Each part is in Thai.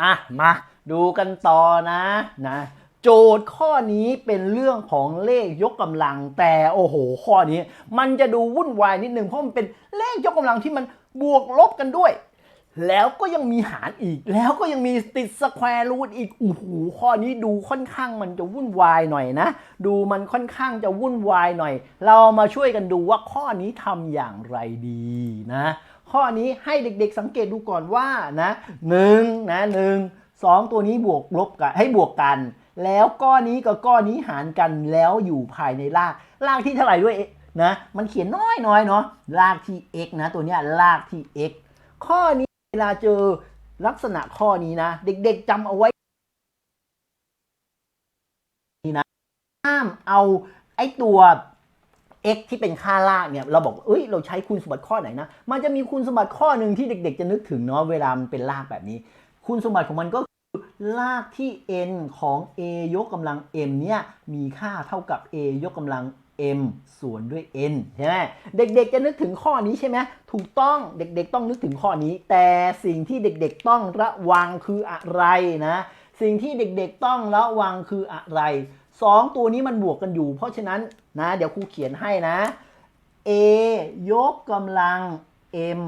อะมาดูกันต่อนะนะโจทย์ข้อนี้เป็นเรื่องของเลขยกกำลังแต่โอ้โห ข้อนี้ มันจะดูวุ่นวายนิดนึงเพราะมันเป็นเลขยกกำลังที่มันบวกลบกันด้วย แล้วก็ยังมีหารอีก แล้วก็ยังมีติดสแควร์รูทอีกโอ้โหข้อนี้ดูค่อนข้างมันจะวุ่นวายหน่อยนะ ดูมันค่อนข้างจะวุ่นวายหน่อย เรามาช่วยกันดูว่าข้อนี้ทำอย่างไรดีนะ ข้อนี้ให้เด็กๆสังเกตดูก่อนว่านะหนึ่งนะหนึ่งสองตัวนี้บวกลบกันให้บวกกัน แล้วก้อนนี้กับก้อนนี้หารกันแล้วอยู่ภายในรากรากที่เท่าไหร่ด้วยนะมันเขียนน้อยน้อยๆเนาะรากที่ x นะ ตัวนี้รากที่ x ข้อนี้เวลาเจอลักษณะข้อนี้นะ เด็กๆจำเอาไว้นี่นะห้ามเอาไอ้ตัว x ที่เป็นค่ารากเนี่ยเราบอกเอ้ยเราใช้คุณสมบัติข้อไหนนะ มันจะมีคุณสมบัติข้อหนึ่งที่เด็ก ๆ จะนึกถึงเนาะเวลามันเป็นรากแบบนี้ คุณสมบัติของมันก็คือรากที่ n ของ a ยกกำลัง m เนี่ยมีค่าเท่ากับ a ยกกำลัง m ส่วนด้วย n ใช่ไหมเด็กๆจะนึกถึงข้อนี้ใช่ไหมถูกต้องเด็กๆต้องนึกถึงข้อนี้ แต่สิ่งที่เด็กๆต้องระวังคืออะไรนะ สิ่งที่เด็กๆต้องระวังคืออะไร สองตัวนี้มันบวกกันอยู่ เพราะฉะนั้นนะ เดี๋ยวครูเขียนให้นะ a ยกกำลัง m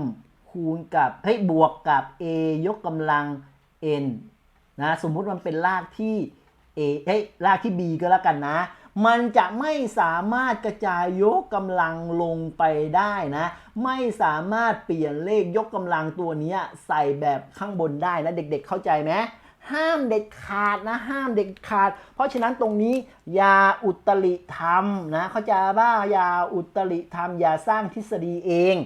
คูณกับให้ยบวกกับ a ยกกำลัง n นะสมมุติมันเป็นรากที่ a เฮ้ยรากที่ b ก็แล้วกันนะ มันจะไม่สามารถกระจายยกกำลังลงไปได้นะ ไม่สามารถเปลี่ยนเลขยกกำลังตัวนี้ใส่แบบข้างบนได้นะ เด็กๆเข้าใจไหม ห้ามเด็ดขาดนะห้ามเด็ดขาด เพราะฉะนั้นตรงนี้อย่าอุตริธรรมนะเขาใจบ้าอย่าอุตริธรรมอย่าสร้างทฤษฎีเอง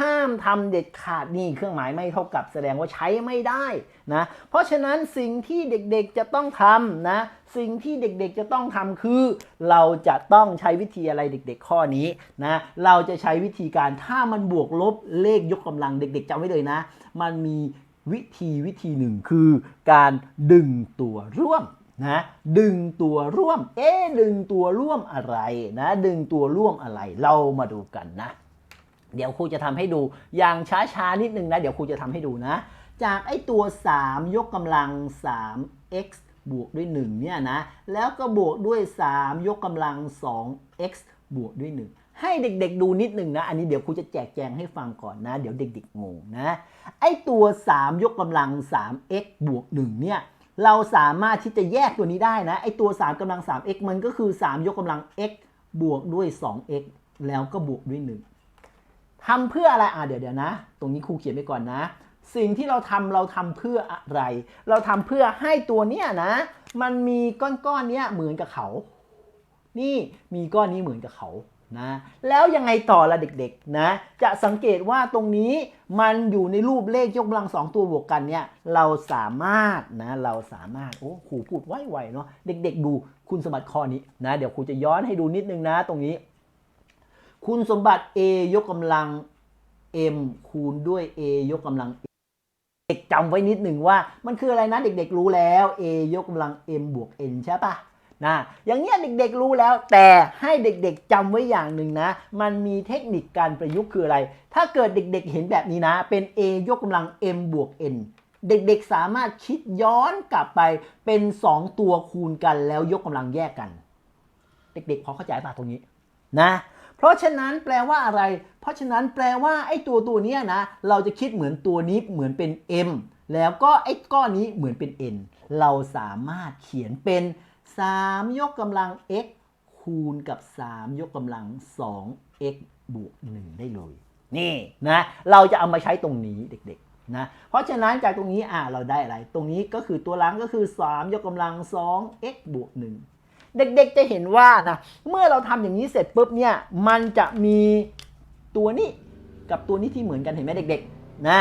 ห้ามทำเด็ดขาดนี่เครื่องหมายไม่เท่ากับแสดงว่าใช้ไม่ได้นะเพราะฉะนั้นสิ่งที่เด็กๆจะต้องทำนะสิ่งที่เด็กๆจะต้องทำคือ เราจะต้องใช้วิธีอะไรเด็ก ๆ ข้อนี้นะเราจะใช้วิธีการถ้ามันบวกลบเลขยกกำลังเด็ก ๆจำไว้เลยนะ มันมี วิธีวิธีหนึ่งคือการดึงตัวร่วมนะดึงตัวร่วม เอ๊ดึงตัวร่วมอะไรนะดึงตัวร่วมอะไรเรามาดูกันนะ เดี๋ยวครูจะทำให้ดูอย่างช้าๆนิดนึงนะ เดี๋ยวครูจะทำให้ดูนะ จากไอ้ตัว 3 ยกกำลัง 3x บวกด้วย1เนี่ยนะแล้วก็บวกด้วย 3 ยกกำลัง 2x บวกด้วย 1 ให้เด็กๆดูนิดหนึ่งนะ อันนี้เดี๋ยวครูจะแจกแจงให้ฟังก่อนนะ เดี๋ยวเด็กๆงงนะ ไอ้ตัว 3 ยกกำลัง 3x บวก 1 เนี่ย เราสามารถที่จะแยกตัวนี้ได้นะ ไอ้ตัว 3กำลัง 3x มันก็คือ 3 ยกกำลัง x บวกด้วย 2x แล้วก็บวกด้วย 1ทำเพื่ออะไร อะเดี๋ยวเดี๋ยวนะ ตรงนี้ครูเขียนไปก่อนนะ สิ่งที่เราทำเราทำเพื่ออะไร เราทำเพื่อให้ตัวเนี้ยนะ มันมีก้อนๆเนี้ยเหมือนกับเขา นี่มีก้อนนี้เหมือนกับเขา นะแล้วยังไงต่อละเด็กๆนะจะสังเกตว่าตรงนี้มันอยู่ในรูปเลขยกกำลังสองตัวบวกกันเนี่ยเราสามารถนะเราสามารถโอ้ครูพูดไวๆเนาะเด็กๆ ดูคุณสมบัติข้อนี้นะเดี๋ยวครูจะย้อนให้ดูนิดนึงนะตรงนี้ คุณสมบัติ a ยกกำลัง m คูณด้วย a ยกกำลังเด็กจำไว้นิดหนึ่งว่ามันคืออะไรนะเด็กๆรู้แล้ว a ยกกำลัง m บวก n ใช่ปะ นะอย่างเงี้ยเด็กๆรู้แล้ว แต่ให้เด็กๆจำไว้อย่างหนึ่งนะ มันมีเทคนิคการประยุกต์คืออะไร ถ้าเกิดเด็กๆเห็นแบบนี้นะ เป็น a ยกกำลัง m บวก n เด็กๆสามารถคิดย้อนกลับไปเป็น 2 ตัวคูณกันแล้วยกกำลังแยกกัน เด็กๆพอเข้าใจป่ะตรงนี้นะเพราะฉะนั้นแปลว่าอะไร เพราะฉะนั้นแปลว่าไอ้ตัวตัวนี้นะ เราจะคิดเหมือนตัวนี้เหมือนเป็น m แล้วก็ไอ้ก้อนนี้เหมือนเป็น n เราสามารถเขียนเป็น 3 ยกกำลัง x คูณกับ 3 ยกกำลัง 2x บวก 1 ได้เลย นี่นะเราจะเอามาใช้ตรงนี้เด็กๆนะเพราะฉะนั้นจากตรงนี้อะเราได้อะไร ตรงนี้ก็คือตัวหลังก็คือ 3 ยกกำลัง 2x บวก 1 เด็กๆจะเห็นว่านะเมื่อเราทำอย่างนี้เสร็จปุ๊บเนี่ยมันจะมีตัวนี้กับตัวนี้ที่เหมือนกันเห็นไหมเด็กๆนะ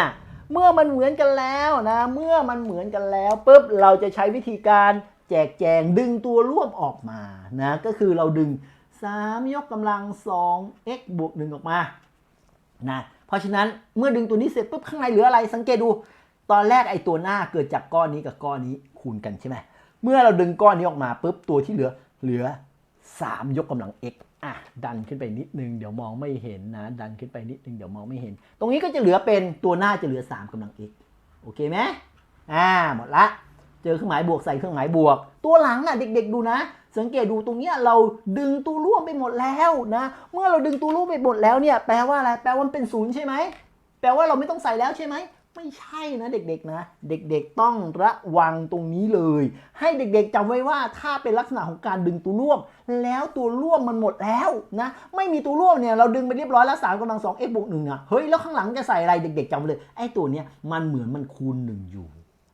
เมื่อมันเหมือนกันแล้วนะ เมื่อมันเหมือนกันแล้วปุ๊บเราจะใช้วิธีการ แจกแจงดึงตัวร่วมออกมานะก็คือเราดึง 3 ยกกำลัง 2x บวก 1 ออกมานะเพราะฉะนั้นเมื่อดึงตัวนี้เสร็จปุ๊บข้างในเหลืออะไรสังเกตดู ตอนแรกไอ้ตัวหน้าเกิดจากก้อนนี้กับก้อนนี้คูณกันใช่ไหมเมื่อเราดึงก้อนนี้ออกมาปุ๊บตัวที่เหลือเหลือ 3 ยกกำลัง x อะดันขึ้นไปนิดนึงเดี๋ยวมองไม่เห็นนะ ดันขึ้นไปนิดนึงเดี๋ยวมองไม่เห็น ตรงนี้ก็จะเหลือเป็นตัวหน้าจะเหลือ 3กำลัง x โอเคไหมอ่าหมดละ จอเครื่องหมายบวกใส่เครื่องหมายบวก ตัวหลังอะเด็ก ๆ ดูนะ สังเกตดูตรงเนี้ยเราดึงตัวร่วมไปหมดแล้วนะ เมื่อเราดึงตัวร่วมไปหมดแล้วเนี่ยแปลว่าอะไรแปลว่ามันเป็นศูนย์ใช่ไหมแปลว่าเราไม่ต้องใส่แล้วใช่ไหมไม่ใช่นะเด็กๆนะ เด็กๆต้องระวังตรงนี้เลย ให้เด็กๆจำไว้ว่าถ้าเป็นลักษณะของการดึงตัวร่วม แล้วตัวร่วมมันหมดแล้วนะไม่มีตัวร่วมเนี่ยเราดึงไปเรียบร้อยแล้วสามกำลังสอง x บวกหนึ่งอะเฮ้ยแล้วข้างหลังจะใส่อะไรเด็กๆจำเลยไอ้ตัวเนี้ยมันเหมือนมันคูณหนึ่งอยู่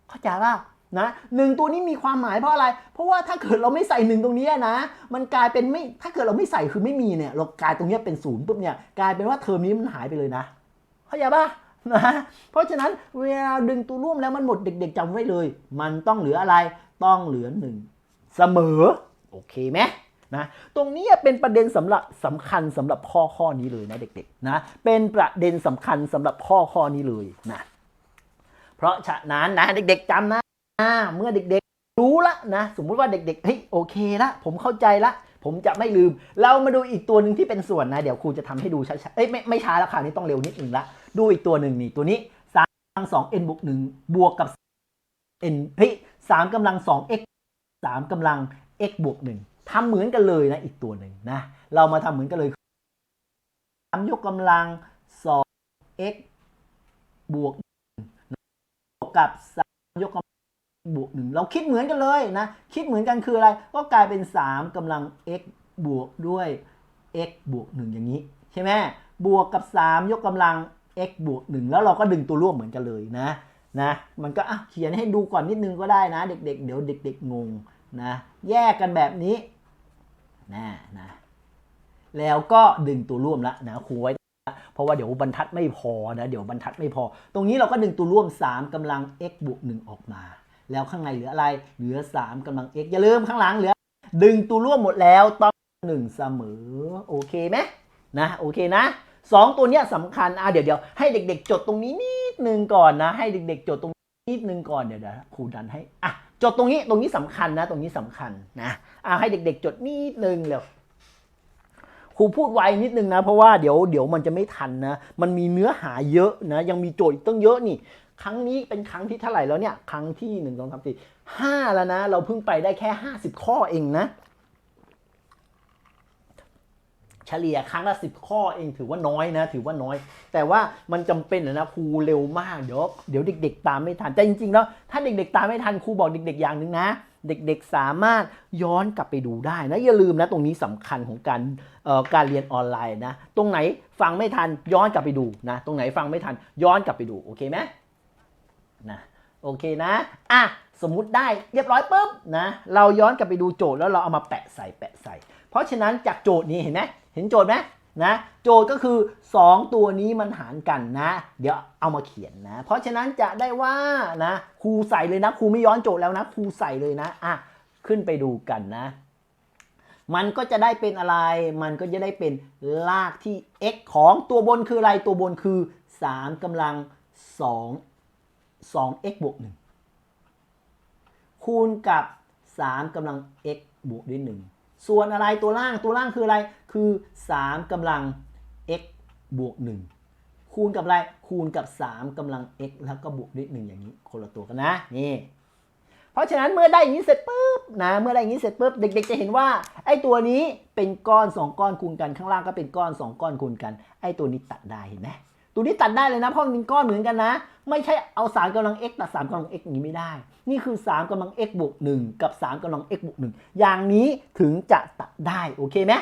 เข้าใจป่ะ นะหนึ่งตัวนี้มีความหมายเพราะอะไร เพราะว่าถ้าเกิดเราไม่ใส่หนึ่งตรงนี้นะ มันกลายเป็นไม่ ถ้าเกิดเราไม่ใส่คือไม่มีเนี่ย เรากลายตรงนี้เป็นศูนย์ปุ๊บเนี่ย กลายเป็นว่าเทอมนี้มันหายไปเลยนะ เข้าใจปะนะ เพราะฉะนั้นเวลาดึงตัวร่วมแล้วมันหมดเด็ก ๆจำไว้เลย มันต้องเหลืออะไร ต้องเหลือหนึ่งเสมอ โอเคไหมนะตรงนี้เป็นประเด็นสำหรับสำคัญสำหรับข้อข้อนี้เลยนะเด็กๆนะเป็นประเด็นสำคัญสำหรับข้อข้อนี้เลยนะเพราะฉะนั้นนะเด็กๆจำนะ อ่าเมื่อเด็กๆ รู้ละนะสมมุติว่าเด็กๆเฮ้ยโอเคละผมเข้าใจละ ผมจะไม่ลืม เรามาดูอีกตัวหนึ่งที่เป็นส่วนนะ เดี๋ยวครูจะทำให้ดูช้าๆเอ้ยไม่ไม่ช้าแล้วค่ะนี่ต้องเร็วนิดหนึ่งละ ดูอีกตัวหนึ่งนี่ตัวนี้สามกำลังสอง n บวกหนึ่งบวกกับ n เฮ้ยสามกำลังสอง x สามกำลัง x บวกหนึ่งทำเหมือนกันเลยนะอีกตัวหนึ่งนะ เรามาทำเหมือนกันเลยสามยกกำลังสอง x บวกบวกกับสามยกกำลัง บวกหนึ่งเราคิดเหมือนกันเลยนะ คิดเหมือนกันคืออะไร ก็กลายเป็น 3กำลัง x บวกด้วย x บวก 1 อย่างนี้ ใช่ไหมบวกกับ 3 ยกกำลัง x บวก 1 แล้วเราก็ดึงตัวร่วมเหมือนกันเลยนะนะ มันก็อะเขียนให้ดูก่อนนิดนึงก็ได้นะ เด็กๆ เดี๋ยวเด็ก ๆ งงนะ แยกกันแบบนี้นะนะแล้วก็ดึงตัวร่วมละนะครูไว้เพราะว่าเดี๋ยวบรรทัดไม่พอนะเดี๋ยวบรรทัดไม่พอ ตรงนี้เราก็ดึงตัวร่วม 3กำลัง x บวก 1 ออกมา แล้วข้างในเหลืออะไร เหลือ 3กำลัง x อย่าลืมข้างหลังเหลือ ดึงตัวร่วมหมดแล้วต้อง1เสมอ โอเคไหมนะ โอเคนะสองตัวเนี้ยสำคัญอะเดี๋ยวเดี๋ยวให้เด็ก ๆ จดตรงนี้นิดนึงก่อนนะ ให้เด็ก ๆ จดตรงนี้นิดนึงก่อนเดี๋ยวเดี๋ยวครูดันให้อะจดตรงนี้ตรงนี้สำคัญนะ ตรงนี้สำคัญนะอะให้เด็ก ๆ จดนิดนึงเร็วครูพูดไวนิดนึงนะ เพราะว่าเดี๋ยวเดี๋ยวมันจะไม่ทันนะ มันมีเนื้อหาเยอะนะ ยังมีโจทย์อีกตั้งเยอะนี่ ครั้งนี้เป็นครั้งที่เท่าไหร่แล้วเนี่ย ครั้งที่หนึ่งสองสามสี่ห้าแล้วนะ เราเพิ่งไปได้แค่ห้าสิบข้อเองนะ เฉลี่ยครั้งละสิบข้อเองถือว่าน้อยนะ ถือว่าน้อย แต่ว่ามันจำเป็นนะครูเร็วมากเดี๋ยวเดี๋ยวเด็ก ๆ ตามไม่ทันแต่จริงๆแล้วถ้าเด็ก ๆ ตามไม่ทันครูบอกเด็ก ๆ อย่างหนึ่งนะเด็กๆ สามารถย้อนกลับไปดูได้นะ อย่าลืมนะ ตรงนี้สำคัญของการการเรียนออนไลน์นะ ตรงไหนฟังไม่ทันย้อนกลับไปดูนะ ตรงไหนฟังไม่ทันย้อนกลับไปดู โอเคไหม นะโอเคนะอะสมมุติได้เรียบร้อยปุ๊บนะเราย้อนกลับไปดูโจทย์แล้วเราเอามาแปะใส่แปะใส่ เพราะฉะนั้นจากโจทย์นี้เห็นไหมเห็นโจทย์ไหมนะโจทย์ก็คือ 2 ตัวนี้มันหารกันนะ เดี๋ยวเอามาเขียนนะ เพราะฉะนั้นจะได้ว่านะครูใส่เลยนะครูไม่ย้อนโจทย์แล้วนะครูใส่เลยนะอะขึ้นไปดูกันนะ มันก็จะได้เป็นอะไร มันก็จะได้เป็นลากที่ x ของตัวบนคืออะไรตัวบนคือ 3กำลัง 2 2x บวก1คูณกับ 3กำลัง x บวกด้วย 1 ส่วนอะไรตัวล่างตัวล่างคืออะไร คือ 3กำลัง x บวก 1 คูณกับอะไร คูณกับ 3กำลัง x แล้วก็บวกด้วย 1 อย่างนี้คนละตัวกันนะ นี่ เพราะฉะนั้นเมื่อได้อย่างนี้เสร็จปุ๊บนะ เมื่อได้อย่างนี้เสร็จปุ๊บ เด็ก ๆ จะเห็นว่า ไอ้ตัวนี้เป็นก้อน 2 ก้อนคูณกัน ข้างล่างก็เป็นก้อน 2 ก้อนคูณกัน ไอ้ตัวนี้ตัดได้เห็นไหม ตัวนี้ตัดได้เลยนะเพราะมันเป็นก้อนเหมือนกันนะ ไม่ใช่เอา3กำลัง x ตัด3กำลัง x อย่างนี้ไม่ได้ นี่คือ3กำลัง x บวก1กับ3กำลัง x บวก1อย่างนี้ถึงจะตัดได้โอเคไหม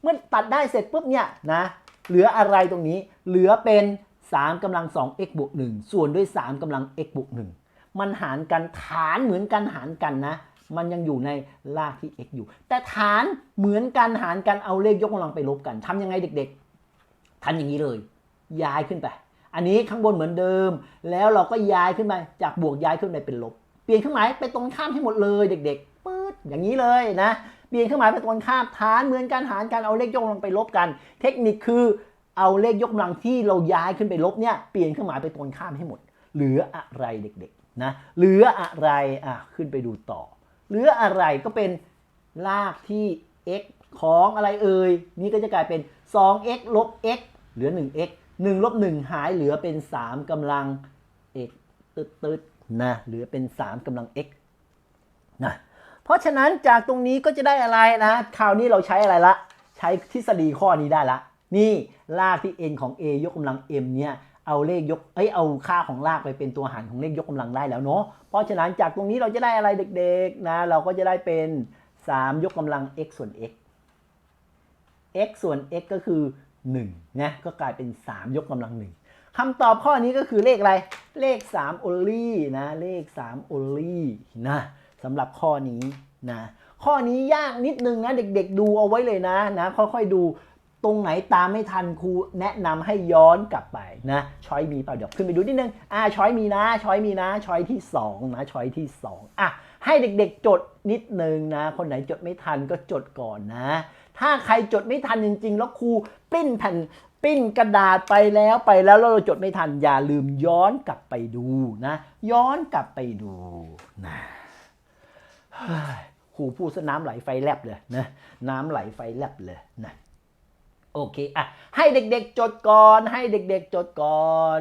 เมื่อตัดได้เสร็จปุ๊บเนี่ยนะเหลืออะไรตรงนี้ เหลือเป็น3กำลัง 2x บวก1ส่วนด้วย 3กำลัง x บวก1มันหารกันฐานเหมือนกันหารกันนะ มันยังอยู่ในรากที่ x อยู่ แต่ฐานเหมือนกันหารกันเอาเลขยกกำลังไปลบกันทำยังไงเด็กๆทำอย่างนี้เลย ย้ายขึ้นไป อันนี้ข้างบนเหมือนเดิม แล้วเราก็ย้ายขึ้นไปจากบวกย้ายขึ้นไปเป็นลบ เปลี่ยนเครื่องหมายไปตรงข้ามให้หมดเลยเด็กๆปื๊ดอย่างนี้เลยนะเปลี่ยนเครื่องหมายไปตรงข้ามฐานเหมือนกันหารกันเอาเลขยกกำลังไปลบกัน เทคนิคคือเอาเลขยกกำลังที่เราย้ายขึ้นไปลบเนี่ยเปลี่ยนเครื่องหมายไปตรงข้ามให้หมด เหลืออะไรเด็กๆนะเหลืออะไรอะขึ้นไปดูต่อ เหลืออะไรก็เป็นรากที่ x ของอะไรเอ่ย นี่ก็จะกลายเป็น 2x ลบ x เหลือ 1x 1ลบ1หายเหลือเป็น 3กำลัง x ตึ๊ดตึ๊ดนะเหลือเป็น 3กำลัง x นะเพราะฉะนั้นจากตรงนี้ก็จะได้อะไรนะคราวนี้เราใช้อะไรละ ใช้ทฤษฎีข้อนี้ได้ละ นี่ลากที่ n ของ a ยกกำลัง m เนี่ยเอาเลขยก เอ้ย เอาค่าของลากไปเป็นตัวหารของเลขยกกำลังได้แล้วเนาะ เพราะฉะนั้นจากตรงนี้เราจะได้อะไรเด็กๆนะ เราก็จะได้เป็น 3 ยกกำลัง x ส่วน x x ส่วน x ก็คือ 1นะก็กลายเป็น 3 ยกกำลัง1คำตอบข้อนี้ก็คือเลขอะไร เลข3 only นะ เลข3 only นะสำหรับข้อนี้นะ ข้อนี้ยากนิดนึงนะ เด็กๆ ดูเอาไว้เลยนะนะค่อยๆดูตรงไหนตามไม่ทันครูแนะนำให้ย้อนกลับไปนะช้อยมีเปล่าเดี๋ยวขึ้นไปดูนิดนึงอ่าช้อยมีนะช้อยมีนะช้อยที่สองนะช้อยที่สองอะให้เด็กๆจดนิดนึงนะ คนไหนจดไม่ทันก็จดก่อนนะ ถ้าใครจดไม่ทันจริง ๆ แล้วครู ปิ้นแผ่นปิ้นกระดาษไปแล้วไปแล้วเราจดไม่ทันอย่าลืมย้อนกลับไปดูนะ ย้อนกลับไปดูนะเฮ้ยครูพูดซะน้ำไหลไฟแลบเลยนะน้ำไหลไฟแลบเลยนะโอเคอะให้เด็กๆจดก่อน ให้เด็กๆจดก่อน